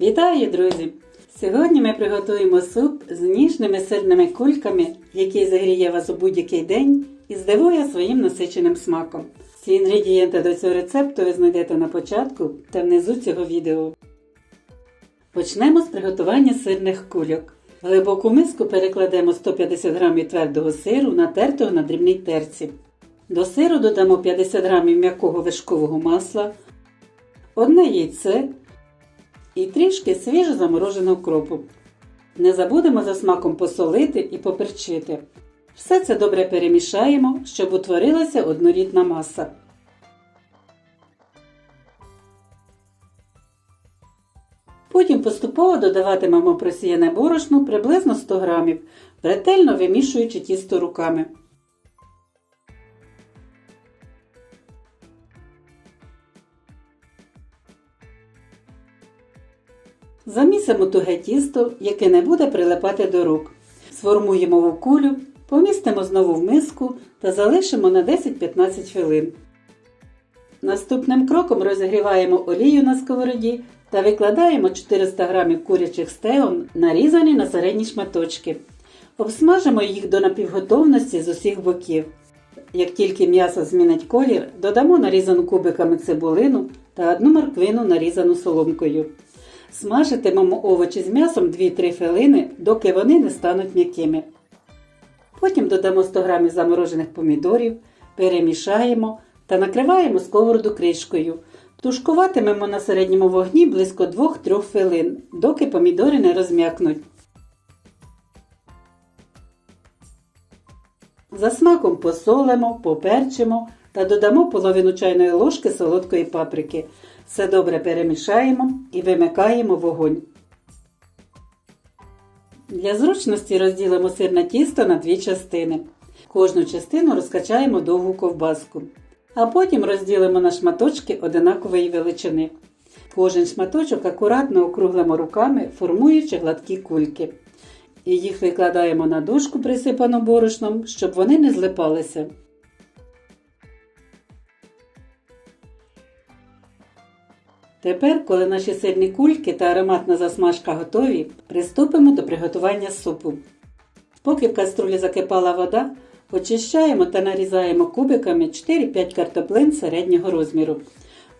Вітаю, друзі! Сьогодні ми приготуємо суп з ніжними сирними кульками, який загріє вас у будь-який день і здивує своїм насиченим смаком. Всі інгредієнти до цього рецепту ви знайдете на початку та внизу цього відео. Почнемо з приготування сирних кульок. В глибоку миску перекладемо 150 г твердого сиру, натертого на дрібній терці. До сиру додамо 50 г м'якого вершкового масла, одне яйце і трішки свіжо замороженого кропу. Не забудемо за смаком посолити і поперчити. Все це добре перемішаємо, щоб утворилася однорідна маса. Потім поступово додаватимемо просіяне борошно приблизно 100 г, ретельно вимішуючи тісто руками. Замісимо туге тісто, яке не буде прилипати до рук. Сформуємо в кулю, помістимо знову в миску та залишимо на 10-15 хвилин. Наступним кроком розігріваємо олію на сковороді та викладаємо 400 г курячих стегон, нарізані на середні шматочки. Обсмажимо їх до напівготовності з усіх боків. Як тільки м'ясо змінить колір, додамо нарізану кубиками цибулину та одну морквину нарізану соломкою. Смажитимемо овочі з м'ясом 2-3 хвилини, доки вони не стануть м'якими. Потім додамо 100 г заморожених помідорів, перемішаємо та накриваємо сковороду кришкою. Тушкуватимемо на середньому вогні близько 2-3 хвилин, доки помідори не розм'якнуть. За смаком посолимо, поперчимо та додамо половину чайної ложки солодкої паприки. Все добре перемішаємо і вимикаємо вогонь. Для зручності розділимо сирне тісто на дві частини. Кожну частину розкачаємо довгу ковбаску. А потім розділимо на шматочки одинакової величини. Кожен шматочок акуратно округлимо руками, формуючи гладкі кульки. І їх викладаємо на дошку, присипану борошном, щоб вони не злипалися. Тепер, коли наші сирні кульки та ароматна засмажка готові, приступимо до приготування супу. Поки в каструлі закипала вода, очищаємо та нарізаємо кубиками 4-5 картоплин середнього розміру.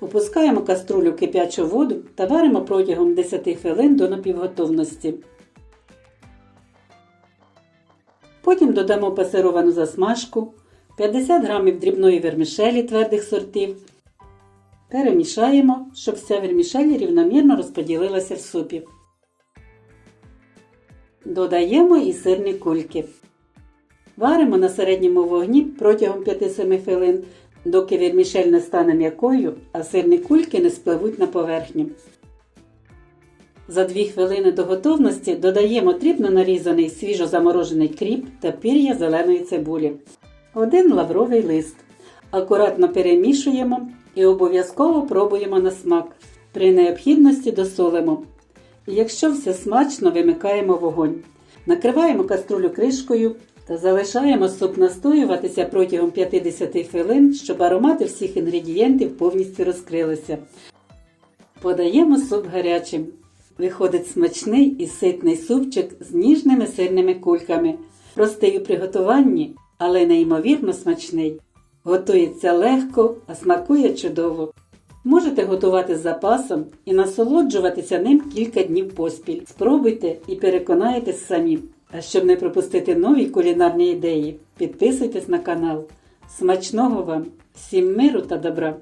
Опускаємо каструлю в кип'ячу воду та варимо протягом 10 хвилин до напівготовності. Потім додамо пасировану засмажку, 50 г дрібної вермішелі твердих сортів. Перемішаємо, щоб вся вермішель рівномірно розподілилася в супі. Додаємо і сирні кульки. Варимо на середньому вогні протягом 5-7 хвилин, доки вермішель не стане м'якою, а сирні кульки не спливуть на поверхню. За 2 хвилини до готовності додаємо дрібно нарізаний свіжо заморожений кріп та пір'я зеленої цибулі. Один лавровий лист. Акуратно перемішуємо і обов'язково пробуємо на смак. При необхідності досолимо. І якщо все смачно, вимикаємо вогонь. Накриваємо каструлю кришкою та залишаємо суп настоюватися протягом 50 хвилин, щоб аромати всіх інгредієнтів повністю розкрилися. Подаємо суп гарячим. Виходить смачний і ситний супчик з ніжними сирними кульками. Простий у приготуванні, але неймовірно смачний. Готується легко, а смакує чудово. Можете готувати з запасом і насолоджуватися ним кілька днів поспіль. Спробуйте і переконайтеся самі. А щоб не пропустити нові кулінарні ідеї, підписуйтесь на канал. Смачного вам! Всім миру та добра!